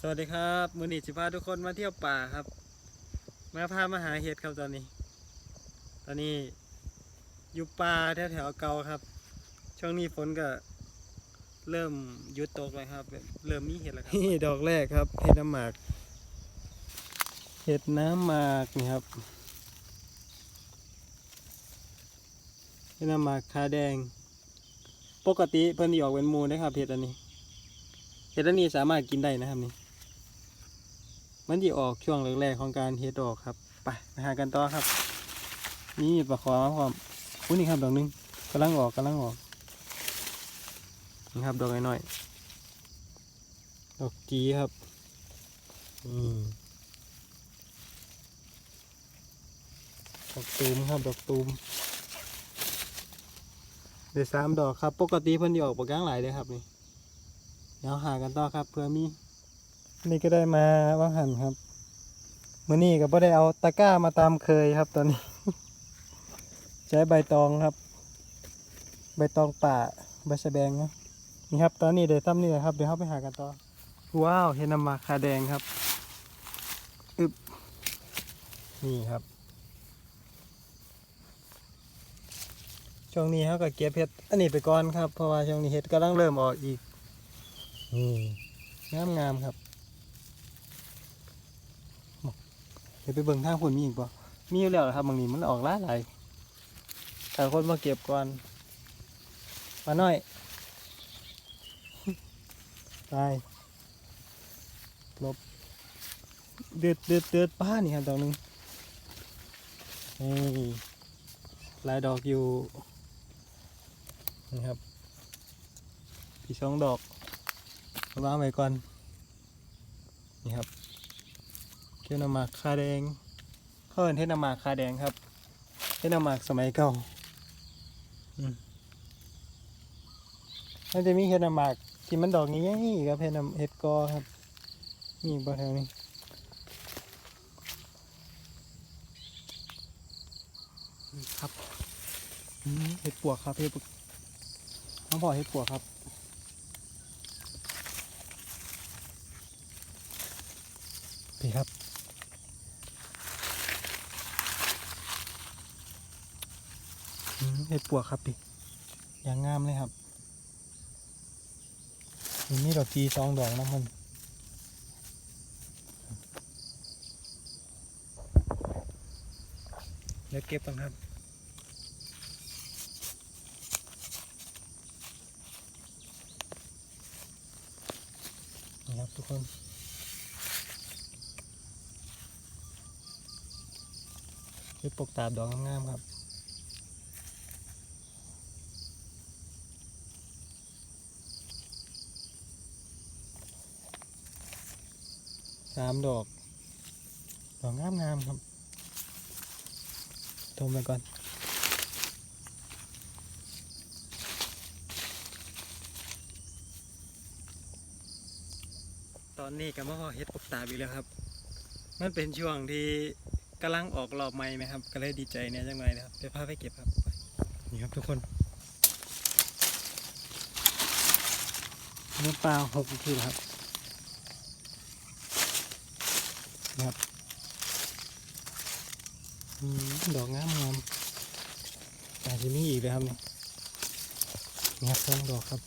สวัสดีครับมือนีสิพาทุกคนมาเที่ยวป่าครับ มาพามาหาเห็ดครับตอนนี้ ตอนนี้อยู่ป่าแถวแถวๆเก่าครับ ช่วงนี้ฝนก็เริ่มหยุดตกแล้วครับ เริ่มมีเห็ดแล้วครับนี่ดอกแรกครับเห็ดน้ำหมาก เห็ดน้ำหมากนี่ครับเห็ดน้ำหมากขาแดง ปกติเพิ่นสิออกเป็นมูนะครับเห็ดอันนี้เห็ดอันนี้สามารถกินได้นะครับนี่ มันจะออกช่วงแรกๆของการเฮ็ดดอกครับไปไปหากันต่อครับ นี่ปลาขอมาพร้อมอุ้ยนี่ครับดอกหนึงกำลังออกกำลังออกนี่ครับดอกน้อยๆดอกจีครับอืมดอกตูมครับดอกตูมเดี๋ยวสามดอกครับ ปกติเพิ่นจะออกปากกลางหลายเลยครับนี่เดี๋ยวหากันต่อครับเพื่อมี นี่ก็ได้มาว่างหันครับมื่อนี้ก็บ่ได้เอาตะกร้ามาตามเคยครับตอนนี้ ใช้ใบตองครับ ใบตองป่าใบสะแบงนะนี่ครับ ตอนนี้เดี๋ยวตั้มนี่แหละครับเดี๋ยวเข้าไปหากันต่อว้าวเห็นน้ำมาคาแดงครับอึบนี่ครับช่วงนี้เขาก็เก็บเห็ดอันนี้ไปก่อนครับเพราะว่าช่วงนี้เห็ดกำลังเริ่มออกอีกนี่งามงามๆครับ เดี๋ยวไปเบิ่งทางผลมีอีกบ่มีอยู่แล้วเหรอครับบางนี้มันออกหลายหลายถ้าคนมาเก็บก่อน มาหน่อยตายลบเดือดเดือดเดือดป้านี่ครับดอกหนึงนี่หลายดอกอยู่นี่ครับพี่สองดอกเอาวางไว้ก่อนนี่ครับ เทศนาหมากคาแดงเขาเอินเทศนาหมากคาแดงครับเทศนาหมากสมัยเก่าอืมมันจะมีเทศนาหมากที่มันดอกง่ายๆครับเทศนาเห็ดกอครับมีบ่แถวนี้นี่ครับอืมเห็ดปวกครับเห็ดปวกน้องพ่อเห็ดปวกครับพี่ครับ อืม เห็ดปวกครับพี่อย่างงามเลยครับมีมีดอกจีสองดอกนะมันเดี๋ยวเก็บกันครับนี่ครับทุกคนเห็ดปกตาบดอกงามๆครับ สามดอก ดอกงามงามๆครับทมไปก่อน ตอนนี้ก็มาพอเฮ็ดปกตาบอีกแล้วครับ มันเป็นช่วงที่กำลังออกรอบใหม่ไหมครับ ก็เลยดีใจเนี่ยจังเลยนะครับเดี๋ยวพาไปเก็บครับไปนี่ครับทุกคนเนื้อปลาหกขีดครับ นะครับอดอกงามงามแต่จะมีอีกเลยครับเนี่ยนี่ครับสองดอกครับ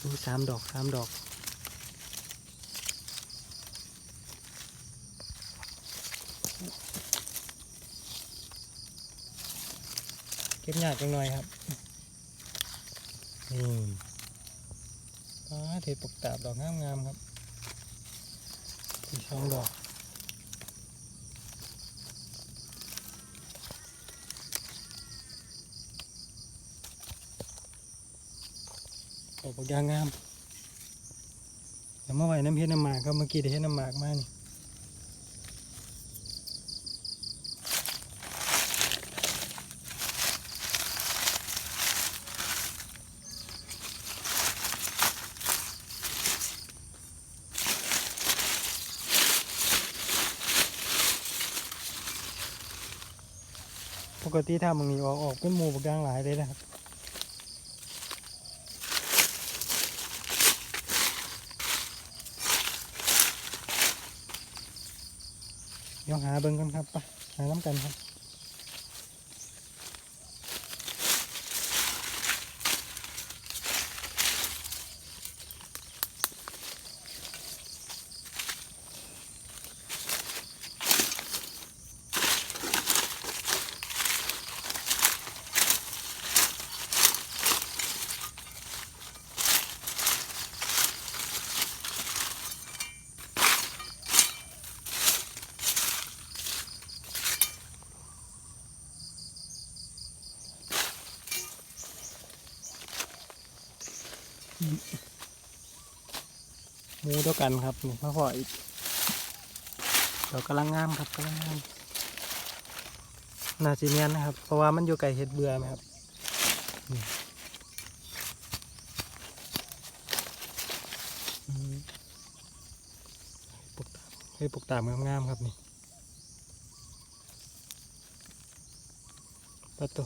ดูสามดอกสามดอกเก็บหยากจังหน่อยครับนี่อ๋อเทปกตาบดอกงามงามๆครับ อีกสองดอกดอกบักยางงามแต่เมื่อไหร่น้ำเพชรน้ำหมากก็เมื่อกี้ได้เห็นน้ำหมากมานี่ ปกติถ้ามึงนี่ออกออกเป็นหมูบักย่างหลายเลยนะครับยองหาเบิ่งกันครับไปหาน้ำกันครับ มูเดียวกันครับนี่พ่อพ่ออีกเดี๋ยวกำลังงามครับกำลังงามน่าจีเนียนนะครับ เพราะว่ามันอยู่ไก่เห็ดเบื่อไหมครับปกตามให้ปกตามงามๆครับนี่ประตู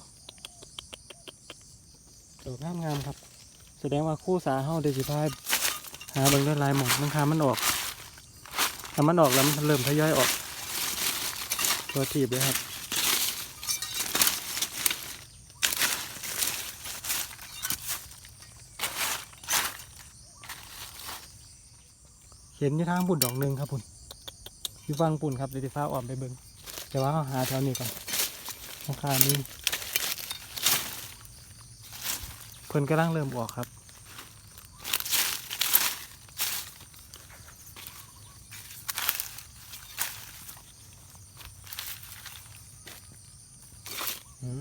ดอกงามๆครับ แสดงว่าคู่สาเฮาเดยวสิพายหาเบิ่งด้วยลายหมอกมันคามันออกถ้ามันออกแล้วมันเริ่มทยอยออก ตัวถีบเลยครับเห็นอยู่ทางปุ่นดอกหนึ่งครับปุ่นอยู่ฟังปุ่นครับเดี๋ยวฟ้าอ่อนไปเบิ่งแต่ว่าเราหาแถวนี้ก่อนราคานี้เพิ่นกำลังเริ่มออกครับอืม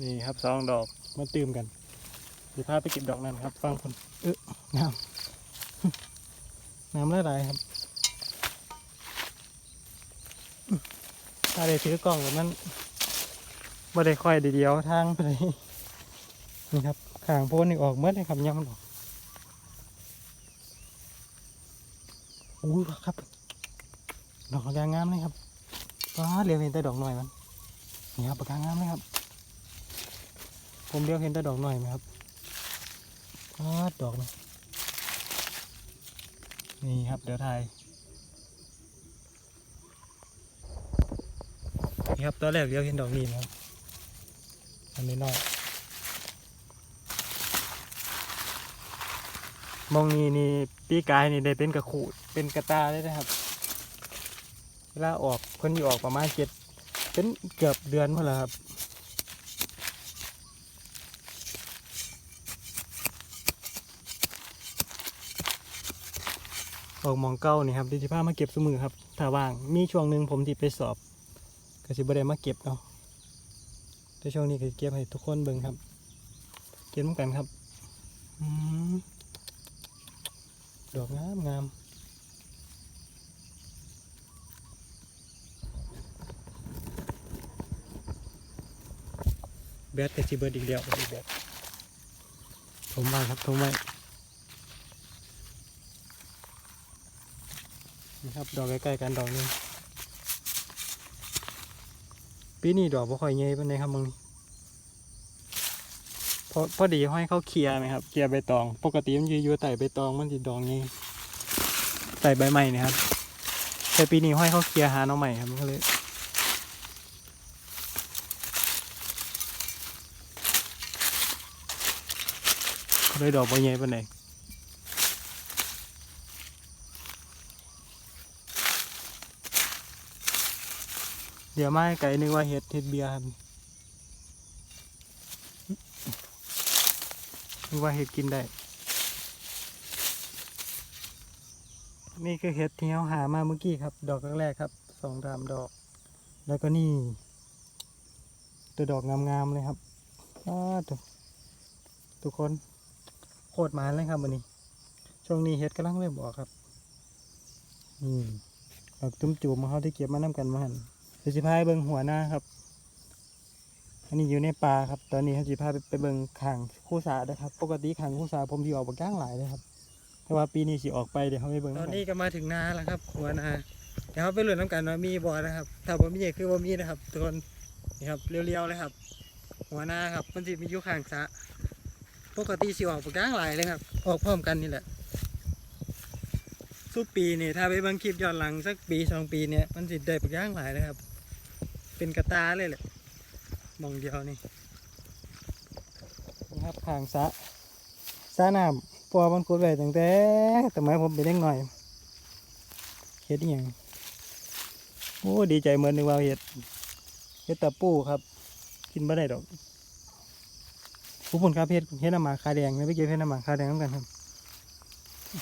นี่ครับสองดอกมาตื่มกันเดี๋ยวพาไปเก็บดอกนั้นครับ ฟังคนเอองามงามได้หลายครับ ถ้าได้ถือกล้องแบบนั้น ไม่ได้ค่อยเดียวทางไปเลยนี่ครับขางโพนนี่ออกเมื่อเลยครับย่ำมันออกอู้ยครับ ดอกยางงามเลยครับว้าเรียวเห็นแต่ดอกหน่อยมันนี่ครับปากกางามเลยครับ ผมเรียวเห็นแต่ดอกหน่อยไหมครับว้าดอกนี่นี่ครับ เดี๋ยวถ่ายนี่ครับตอนแรกเรียวเห็นดอกนี้นะครับ อันนี้น้อยมองนี่นี่ปีกายนี่ได้เป็นกระขูดเป็นกระตาเลยนะครับ เวลาออกคนที่ออกประมาณเจ็ดเป็นเกือบเดือนพอแล้วครับออกมองเก้านี่ครับดิจิภามาเก็บสมือครับถ้าว่างมีช่วงหนึ่งผมที่ไปสอบก็สิบได้มาเก็บเนาะ ช่วงนี้ก็สิเก็บให้ทุกคนเบิ่งครับ เก็บเหมือนกันครับอืมดอกงามงามแบตกับจีเบิร์ดอีกเดียวอีกแบบผมไว้ครับผมไว้นี่ครับดอกใกล้ๆกันดอกหนึง ปีนี้ดอกบ่ค่อยใหญ่ปานใดครับมึงพอพอดีห้อยเขาเคลียร์ไหมครับเคลียร์ใบตอง ปกติมันอยู่อยู่ใต้ใบตองมันสิดอกใหญ่ใต้ใบใหม่นี่ครับ แต่ปีนี้ห้อยเขาเคลียร์หาน้องใหม่ครับมันก็เลยเลยดอกใบใหญ่ปานใด เดี๋ยวมาไก่นึกว่าเห็ดเห็ดเบียร์ครับนึกว่าเห็ดกินได้ นี่คือเห็ดที่เราหามาเมื่อกี้ครับ ดอกแรกๆครับสองสามดอก แล้วก็นี่ ตัวดอกงามๆเลยครับทุกทุกคนโคตรมานเลยครับวันนี้ ช่วงนี้เห็ดกำลังเริ่มออกครับ อืมดอกจุ่มๆมๆเขาที่เก็บมานํกันมาหัน ดี๋ยวสิพาไปเบิ่งหัวหน้าครับ อันนี้อยู่ในป่าครับ ตอนนี้เขาสิพาไปไปเบิ่งขางคู่สาเด้อครับ ปกติขางคู่สาผมที่ออกบางก้างหลายเลยครับ แต่ว่าปีนี้สิออกไปเดี๋ยวเขาไปเบิ่งตอนนี้ก็มาถึงนาแล้วครับหัวนาเดี๋ยวเขาไปลุ้นน้ำกันว่ามีบ่อนะครับ ถ้าบ่มีคือบ่มีนะครับทุกคนนี่ครับเรียวๆเลยครับ หัวนาครับมันสิมีอยู่ข้างสะปกติสิออกปากกลางหลายเลยครับ ออกพร้อมกันนี่แหละทุกปีนี่ถ้าไปเบิ่งคลิปย้อนหลังสักปีสองปีเนี่ยมันสิได้ปักย่างหลายนะครับ เป็นกระตาเลยแหละมองเดียวนี่นี่ครับข้างสะสระน้ำปัวมันขุดไว้ตั้งแต่สมัยผมเป็นเด็กหน่อยเฮ็ดอย่างโอ้ดีใจเหมือนนึกว่าเฮ็ดเฮ็ดตะปูครับ กินบ่ได้ดอกผู้คนครับเฮ็ดเฮ็ดน้ำหมาคาแดงไม่ไปเก็บเฮ็ดน้ำหมาคาแดงกันครับ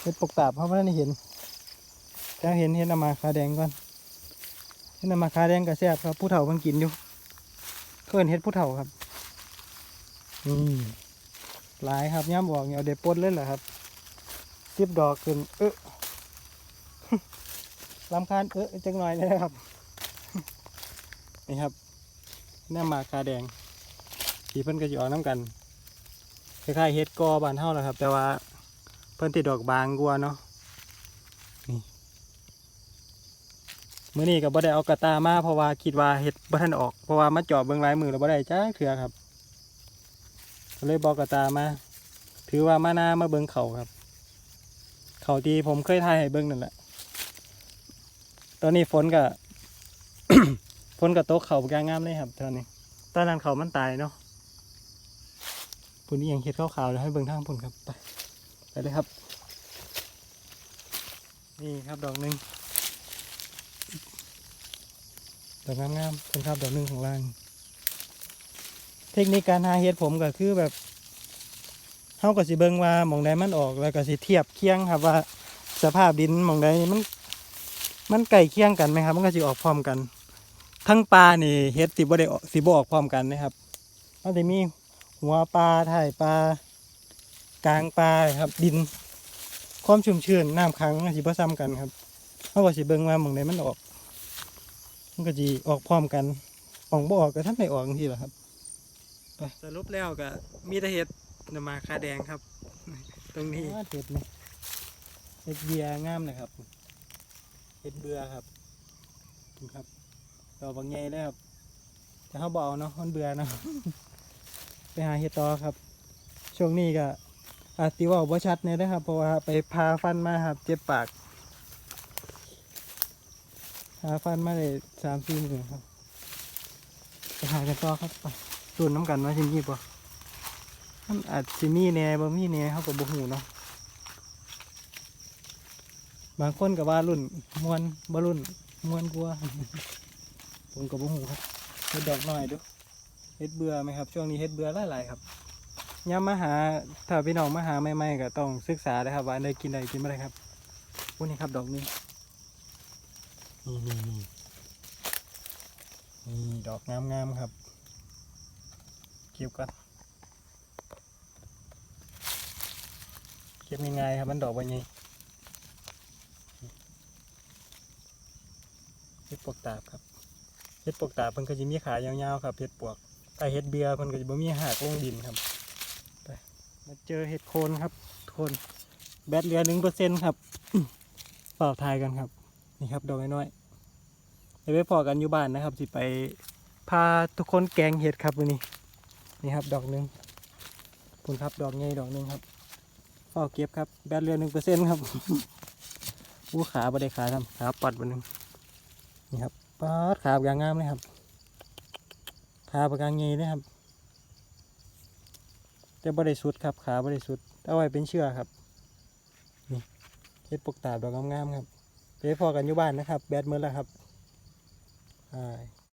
เฮ็ดปกตาบเพราะว่าได้เห็นจะเห็นเฮ็ดน้ำหมาคาแดงก่อน เฮ็ดน้ำหมากคาแดงก็แซ่บครับผู้เฒ่าเพิ่นกินอยู่เพิ่นเฮ็ดผู้เฒ่าครับอืมหลายครับย่ำบอกเนี่ยเอาเด็ดปนเลยเหรอครับสิบดอกขึ้นเออลำคาญเออจังหน่อยเลยนะครับ นี่ครับน้ำหมากคาแดงที่เพิ่นก็จะออกน้ำกันคล้ายๆเฮ็ดกอบานเท่าแหละครับ แต่ว่าเพิ่นติดดอกบางกว่าเนาะนี่ มื้อนี้ก็บ่ได้เอากระตามาเพราะว่าคิดว่าเฮ็ดบ่ทันออกเพราะว่ามาจาะเบิ่งลายมือแล้วบ่ได้จ้าเถื่อครับก็เลยบอกกระตามา ถือว่ามาหน้ามาเบิ่งเขาครับ เขาทีผมเคยถ่ายให้เบิ่งนั่นแหละ ตอนนี้ฝนก็ฝนกับโต๊ะเขาบกงงามเลยครับตอนนี้ ตอนนั้นเขามันตายเนาะปุ่นนี้ยังเห็ดขาวๆแล้วให้เบิ่งทางปุ่นครับไปไปเลยครับ นี่ครับดอกหนึ่ง ดอกงามๆเป็นครับดอกหนึ่งของล่าง เทคนิคการหาเห็ดผมก็คือแบบเฮาก็สิเบิงว่าหมองใดมันออกแล้วก็สิเทียบเคียงครับว่าสภาพดินหมองใดมัน มันใกล้เคียงกันไหมครับ มันก็สิออกพร้อมกัน ทั้งปลานี่เฮ็ดสิบ่ได้อกสิบ่ออกพร้อมกันนะครับมันจะมีหัวปลาถ่ายปลากลางปลาครับ ดิน ความชุ่มชื้นน้ำขังสิบ่ซ้ำกันครับเขาก็สิเบิงว่าหมองใดมันออก มันก็สิออกพร้อมกันออกบ่ออกก็ท่านไม่ออกจังซี่แหละครับไปสรุปแล้วก็มีแต่เห็ดนำมาคาแดงครับ ตรงนี้เห็ดนี่เห็ดเบียร์งามนะครับเห็ดเบื่อครับนี่ครับดอกบางใหญ่เลยครับแต่เขาบเอาเนาะมันเบื่อเนาะไปหาเห็ดต่อครับ ช่วงนี้ก็อาจติเว่าบ่ชัดเนี่ยนะครับ เพราะว่าไปพาฟันมาครับ เจ็บปาก พาฟันมาเลยสามสี่หมื่นครับไปหากันต่อครับไปสูนน้ำกันว่าที่นี่ปะมันอาจสิมีแน่บ่มีแน่เขาก็บ่หูเนาะบางคนก็ว่ารุ่นมวนบ่รุ่นมวนกลัวผมก็บ่ฮู้ครับเฮ็ดดอกหน้อยดูเฮ็ดเบื่อไหมครับ ช่วงนี้เฮ็ดเบื่อหลายๆครับยามมาหาถ้าพี่น้องมาหาใหม่ๆก็ต้องศึกษาเลยครับว่าอันใดกินได้กินบ่ได้ครับพวกนี้ครับดอกนี้ นี่นี่นี่นี่ดอกงามๆครับเก็บก่อนเก็บง่ายๆครับมันดอกใบใหญ่เห็ดปวกตาบครับเห็ดปวกตาบเพิ่นก็จะมีขายาวๆครับเห็ดปวกถ้าเห็ดเบียร์เพิ่นก็จะบ่มีหากลงดินครับไปมาเจอเห็ดโคนครับโคนแบตเหลือหนึ่งเปอร์เซ็นครับเปล่าทายกันครับ นี่ครับดอกน้อยๆเดี๋ยวไปพอกันอยู่บ้านนะครับสิไปพาทุกคนแกงเห็ดครับวันนี้นี่ครับ ดอกหนึ่งคุณครับดอกใหญ่ดอกหนึ่งครับเฝ้าเก็บครับแบตเหลือหนึ่งเปอร์เซ็นครับอู้ขาบ่ได้ขาทำขาปัดวันหนึ่งนี่ครับปาดขาบยางงามเลยครับขาปากกางเงยเลยครับแต่บ่ได้สุดครับขาบ่ได้สุดเอาไว้เป็นเชือกครับนี่เฮ็ดปกตาดอกงามๆครับ ไปพอกันอยู่บ้านนะครับ แบดเมื่อแล้วครับอ่า